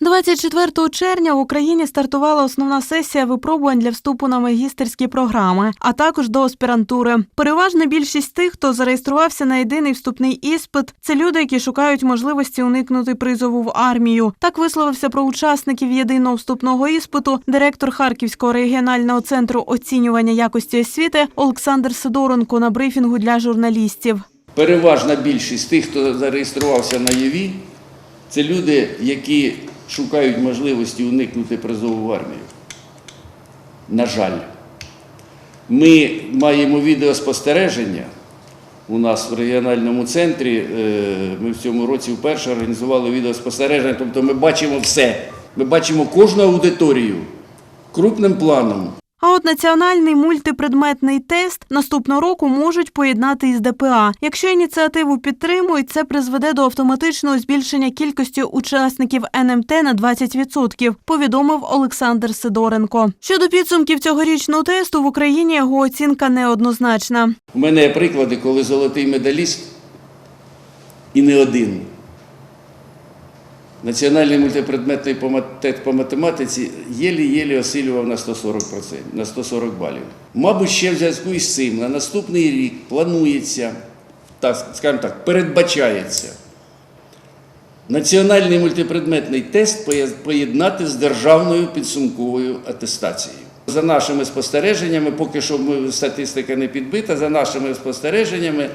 24 червня в Україні стартувала основна сесія випробувань для вступу на магістерські програми, а також до аспірантури. Переважна більшість тих, хто зареєструвався на єдиний вступний іспит, це люди, які шукають можливості уникнути призову в армію. Так висловився про учасників єдиного вступного іспиту директор Харківського регіонального центру оцінювання якості освіти Олександр Сидоренко на брифінгу для журналістів. Переважна більшість тих, хто зареєструвався на ЄВІ, це люди, які шукають можливості уникнути призову в армію. На жаль, ми маємо відеоспостереження. У нас в регіональному центрі е, ми в цьому році вперше організували відеоспостереження, тобто ми бачимо все. Ми бачимо кожну аудиторію крупним планом. А от національний мультипредметний тест наступного року можуть поєднати із ДПА. Якщо ініціативу підтримують, це призведе до автоматичного збільшення кількості учасників НМТ на 20%, повідомив Олександр Сидоренко. Щодо підсумків цьогорічного тесту в Україні його оцінка неоднозначна. У мене є приклади, коли золотий медаліст і не один. Національний мультипредметний комітет по математиці єлі-єлі осилював на 140%, на 140 балів. Мабуть, ще в зв'язку із цим на наступний рік планується, так, скажімо так, передбачається національний мультипредметний тест поєднати з державною підсумковою атестацією. За нашими спостереженнями, поки що статистика не підбита, за нашими спостереженнями,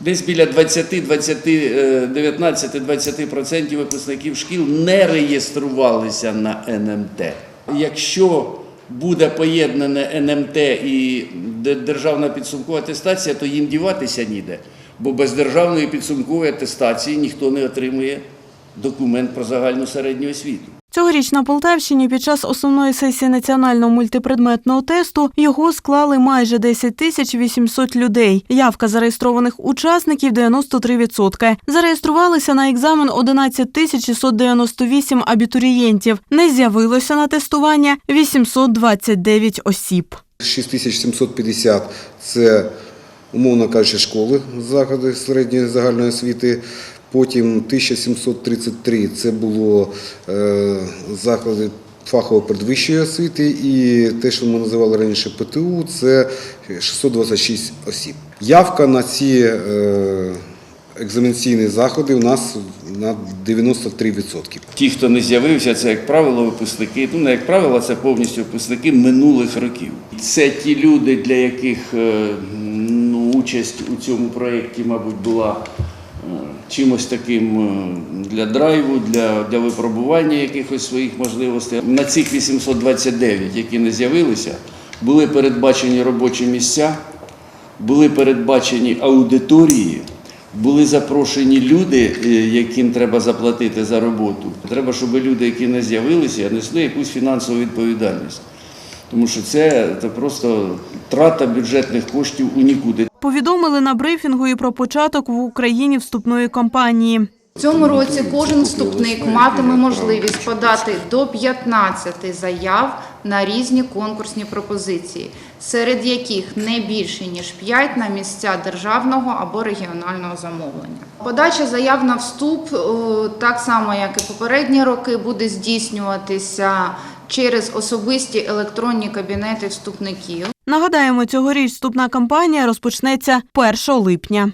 десь біля 20, 20, е, 19-20% випускників шкіл не реєструвалися на НМТ. Якщо буде поєднане НМТ і державна підсумкова атестація, то їм діватися ніде. Бо без державної підсумкової атестації ніхто не отримує документ про загальну середню освіту. Цьогоріч на Полтавщині під час основної сесії національного мультипредметного тесту його склали майже 10 тисяч 800 людей. Явка зареєстрованих учасників 93%. Зареєструвалися на екзамен 11 тисяч 698 абітурієнтів. Не з'явилося на тестування 829 осіб. 6750 – це, умовно кажучи, школи, заклади середньої загальної освіти. Потім 1733 – це було е, заклади фахово передвищої освіти. І те, що ми називали раніше ПТУ, це 626 осіб. Явка на ці е, екзаменаційні заходи у нас на 93%. Ті, хто не з'явився, це, як правило, випускники. Ну, не як правило, це повністю випускники минулих років. Це ті люди, для яких е, ну, участь у цьому проєкті, мабуть, була чимось таким е, для драйву, для, для випробування якихось своїх можливостей. На цих 829, які не з'явилися, були передбачені робочі місця, були передбачені аудиторії. Були запрошені люди, е, яким треба заплатити за роботу. Треба, щоб люди, які не з'явилися, несли якусь фінансову відповідальність. Тому що це, це просто трата бюджетних коштів у нікуди. Повідомили на брифінгу і про початок в Україні вступної кампанії. В цьому році кожен вступник матиме можливість подати до 15 заяв на різні конкурсні пропозиції, серед яких не більше ніж 5 на місця державного або регіонального замовлення. Подача заяв на вступ, так само як і попередні роки, буде здійснюватися через особисті електронні кабінети вступників. Нагадаємо, цьогоріч вступна кампанія розпочнеться 1 липня.